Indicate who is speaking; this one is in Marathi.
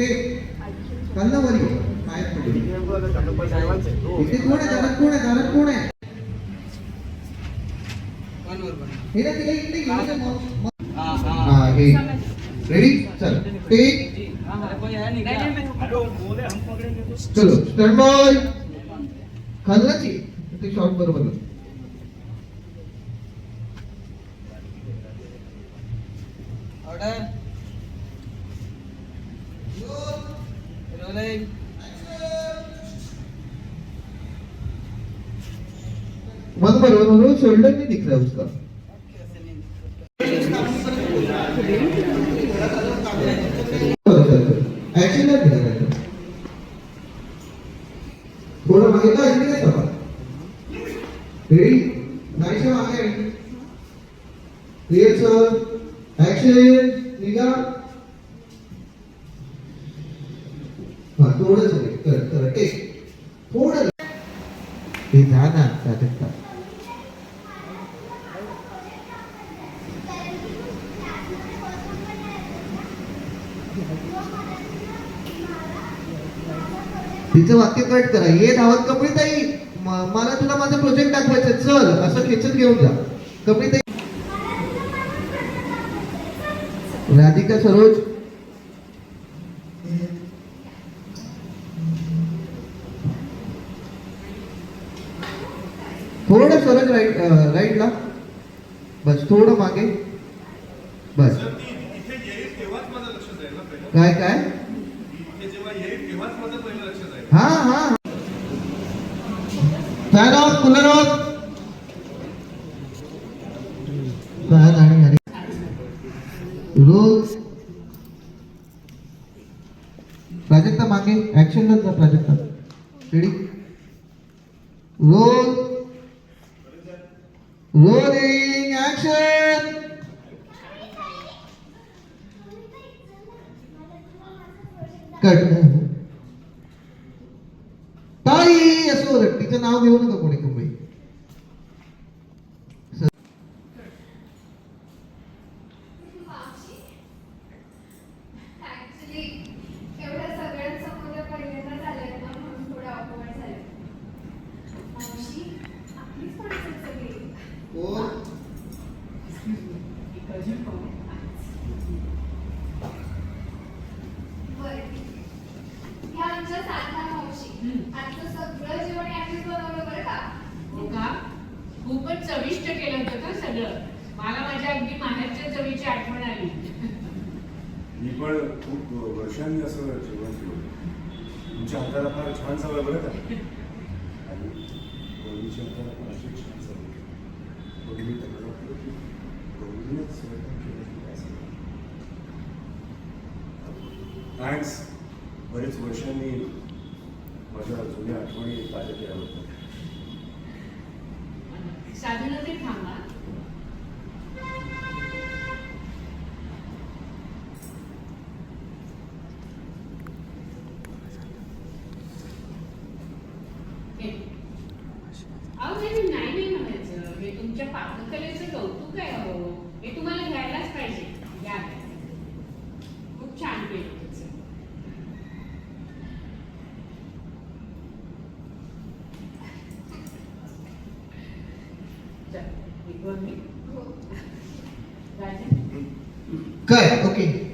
Speaker 1: ते कल्ला वरी काय पडली इथे कोण आहे? घरात कोण आहे? घरात कोण आहे? हे ना तिला इकडे घेऊन हे रेडी चल. टेक चलो. स्टँड बाय खाल्लाची. ते शॉट बरोबर
Speaker 2: ऑर्डर रोलिंग
Speaker 1: मन बरोबर बरोबर शोल्डर नहीं दिख रहा है उसका ऍक्शन नाही दिला पाहिजे थोडं मागे का इकडे सभा रेडी नाहीशा मागे रियल सर ऍक्शन निघा थोडंच रे कर कर टेक थोडं ते जा ना तिचं वाक्य कट करा. ये धावत कपडे ताई मला तुला माझा प्रोजेक्ट दाखवायचा चल असं खेचत घेऊन जा. कपडे ताई राधिका सरोज थोडं सरोज राईट राईटला बस थोडं मागे. बस. काय काय? हा हा. Fan off cooler off fan आणि हरी. रोज. प्राजक्ता मागे. ऍक्शनलाच जा Prajakta. Ready roll rolling action cut ताई असं ओरड तिचं नाव घेऊ
Speaker 3: आजचं सगळं जेवण यांनीच बनवलं बरं का?
Speaker 4: हो का? खूपच चविष्ट केलं होतं का सगळं? मला माझ्या अगदी माहेरच्या चवीची आठवण आली.
Speaker 5: मी पण खूप वर्षांनी असं जेवण केलं. तुमच्या हाताला फार छान सवय बरं का? आणि गौरीच्या हाताला पण अशी छान सवय मी तक्रार करतो की गौरीनेच स्वयंपाक केलं की काय सांगू? थँक्स बरेच वर्षांनी माझ्या जुन्या आठवणी ताज्या केल्या होत्या.
Speaker 4: ते थांबा. अहो नाही नाही म्हणायचं. हे तुमच्या कौतुक आहे अहो. हे तुम्हाला घ्यायलाच पाहिजे. घ्या. खूप छान केलं तुमचं चल, निघू आम्ही.
Speaker 3: हो.
Speaker 4: राजा
Speaker 1: काय? ओके.